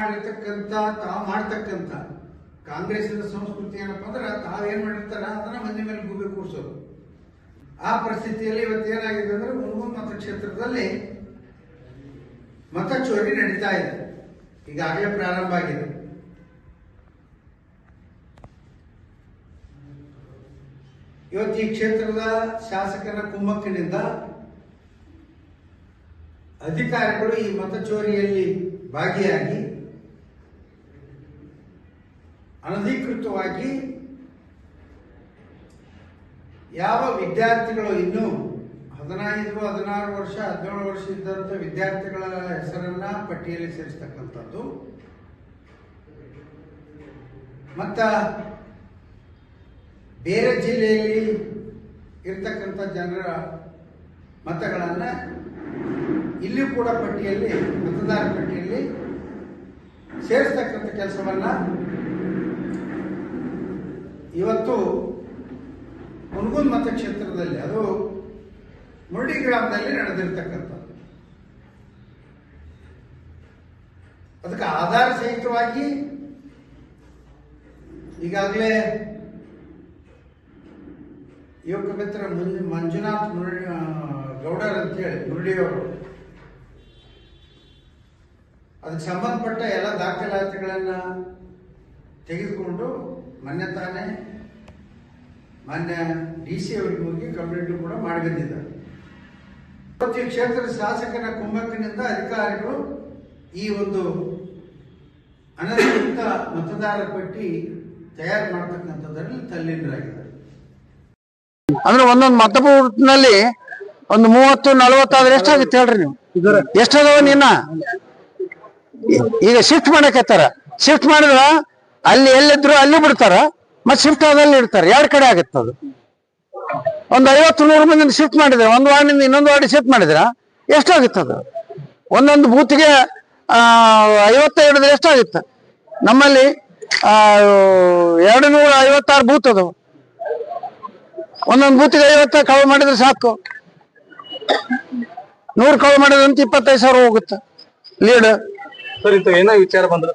ಮಾಡಿರ್ತಕ್ಕಂಥ ತಾವು ಮಾಡ್ತಕ್ಕಂಥ ಕಾಂಗ್ರೆಸ್ಸಿನ ಸಂಸ್ಕೃತಿ ಏನಪ್ಪಾ ಅಂದ್ರೆ ತಾವೇನ್ ಮಾಡಿರ್ತಾರ ಅದನ್ನ ಮಂದಿ ಮೇಲೆ ಗೂಬೆ ಕೂರಿಸೋದು. ಆ ಪರಿಸ್ಥಿತಿಯಲ್ಲಿ ಇವತ್ತೇನಾಗಿದೆ ಅಂದ್ರೆ ಮುನ್ಗೂನ್ ಮತಕ್ಷೇತ್ರದಲ್ಲಿ ಮತ ಚೋರಿ ನಡೀತಾ ಇದೆ. ಈಗಾಗಲೇ ಪ್ರಾರಂಭ ಆಗಿದೆ. ಇವತ್ತು ಈ ಕ್ಷೇತ್ರದ ಶಾಸಕನ ಕುಮ್ಮಕ್ಕಿನಿಂದ ಅಧಿಕಾರಿಗಳು ಈ ಮತ ಚೋರಿಯಲ್ಲಿ ಭಾಗಿಯಾಗಿ ಅನಧಿಕೃತವಾಗಿ ಯಾವ ವಿದ್ಯಾರ್ಥಿಗಳು ಇನ್ನೂ ಹದಿನೈದು, ಹದಿನಾರು ವರ್ಷ, ಹದಿನೇಳು ವರ್ಷ ಇದ್ದಂಥ ವಿದ್ಯಾರ್ಥಿಗಳ ಹೆಸರನ್ನ ಪಟ್ಟಿಯಲ್ಲಿ ಸೇರಿಸ್ತಕ್ಕಂಥದ್ದು. ಮತ್ತ ಬೇರೆ ಜಿಲ್ಲೆಯಲ್ಲಿ ಇರ್ತಕ್ಕಂಥ ಜನರ ಮತಗಳನ್ನು ಇಲ್ಲಿ ಕೂಡ ಪಟ್ಟಿಯಲ್ಲಿ, ಮತದಾರ ಪಟ್ಟಿಯಲ್ಲಿ ಸೇರಿಸ್ತಕ್ಕಂಥ ಕೆಲಸವನ್ನ ಇವತ್ತು ಮುನಗುಂದ್ ಮತಕ್ಷೇತ್ರದಲ್ಲಿ ಅದು ಮುರಡಿ ಗ್ರಾಮದಲ್ಲಿ ನಡೆದಿರ್ತಕ್ಕಂಥದ್ದು. ಅದಕ್ಕೆ ಆಧಾರ ಸಹಿತವಾಗಿ ಈಗಾಗಲೇ ಯುವಕ ಮಿತ್ರ ಮಂಜು ಮಂಜುನಾಥ್ ಮುರಳಿ ಗೌಡರ್ ಅಂತೇಳಿ ಮುರಳಿಯವರು ಅದಕ್ಕೆ ಸಂಬಂಧಪಟ್ಟ ಎಲ್ಲ ದಾಖಲಾತಿಗಳನ್ನು ತೆಗೆದುಕೊಂಡು ಮೊನ್ನೆ ತಾನೇ ಮೊನ್ನೆ ಡಿ ಸಿ ಅವರಿಗೆ ಹೋಗಿ ಕಂಪ್ಲೇಂಟ್ ಕೂಡ ಮಾಡಿ ಬಂದಿದ್ದಾರೆ ಇವತ್ತು ಕ್ಷೇತ್ರದ ಶಾಸಕನ ಕುಮ್ಮಕ್ಕಿನಿಂದ ಅಧಿಕಾರಿಗಳು ಈ ಒಂದು ಅನಧಿಕೃತ ಮತದಾರ ಪಟ್ಟಿ ತಯಾರು ಮಾಡತಕ್ಕಂಥದ್ರಲ್ಲಿ ತಲ್ಲೀನರಾಗಿದ್ದಾರೆ. ಅಂದ್ರೆ ಒಂದೊಂದು ಮತಬೂತ್ನಲ್ಲಿ ಒಂದು ಮೂವತ್ತು, ನಲವತ್ತಾದ್ರೆ ಎಷ್ಟಾಗುತ್ತೆ ಹೇಳ್ರಿ ನೀವು? ಎಷ್ಟದವ ನಿನ್ನ? ಈಗ ಶಿಫ್ಟ್ ಮಾಡಕತ್ತಾರ. ಶಿಫ್ಟ್ ಮಾಡಿದ್ರ ಅಲ್ಲಿ ಎಲ್ಲಿದ್ರು ಅಲ್ಲಿ ಬಿಡ್ತಾರ ಮತ್ ಶಿಫ್ಟ್ ಆದಲ್ಲಿ ಇಡ್ತಾರೆ, ಎರಡ್ ಕಡೆ ಆಗತ್ತೆ ಅದು. ಒಂದ್ ಐವತ್ತು, ನೂರು ಮಂದಿನ ಶಿಫ್ಟ್ ಮಾಡಿದ್ರೆ, ಒಂದು ವಾರ್ಡಿಂದ ಇನ್ನೊಂದು ವಾರ್ಡ್ ಶಿಫ್ಟ್ ಮಾಡಿದ್ರ ಎಷ್ಟಾಗುತ್ತೆ ಅದು? ಒಂದೊಂದು ಬೂತ್ಗೆ ಐವತ್ತ ಹಿಡಿದ್ರೆ ಎಷ್ಟಾಗುತ್ತೆ? ನಮ್ಮಲ್ಲಿ ಎರಡು ನೂರ ಐವತ್ತಾರು ಬೂತ್ ಅದು. ಒಂದೊಂದು ಬೂತಿಗೆ ಐವತ್ತ ಕಳು ಮಾಡಿದ್ರೆ ಸಾಕು. ನೂರು ಕಳು ಮಾಡಿದ್ರಂತ ಇಪ್ಪತ್ತೈದು ಸಾವಿರ ಹೋಗುತ್ತೆ. ಲೀಡ್ ಸರ್ ವಿಚಾರ ಬಂದ್ರೆ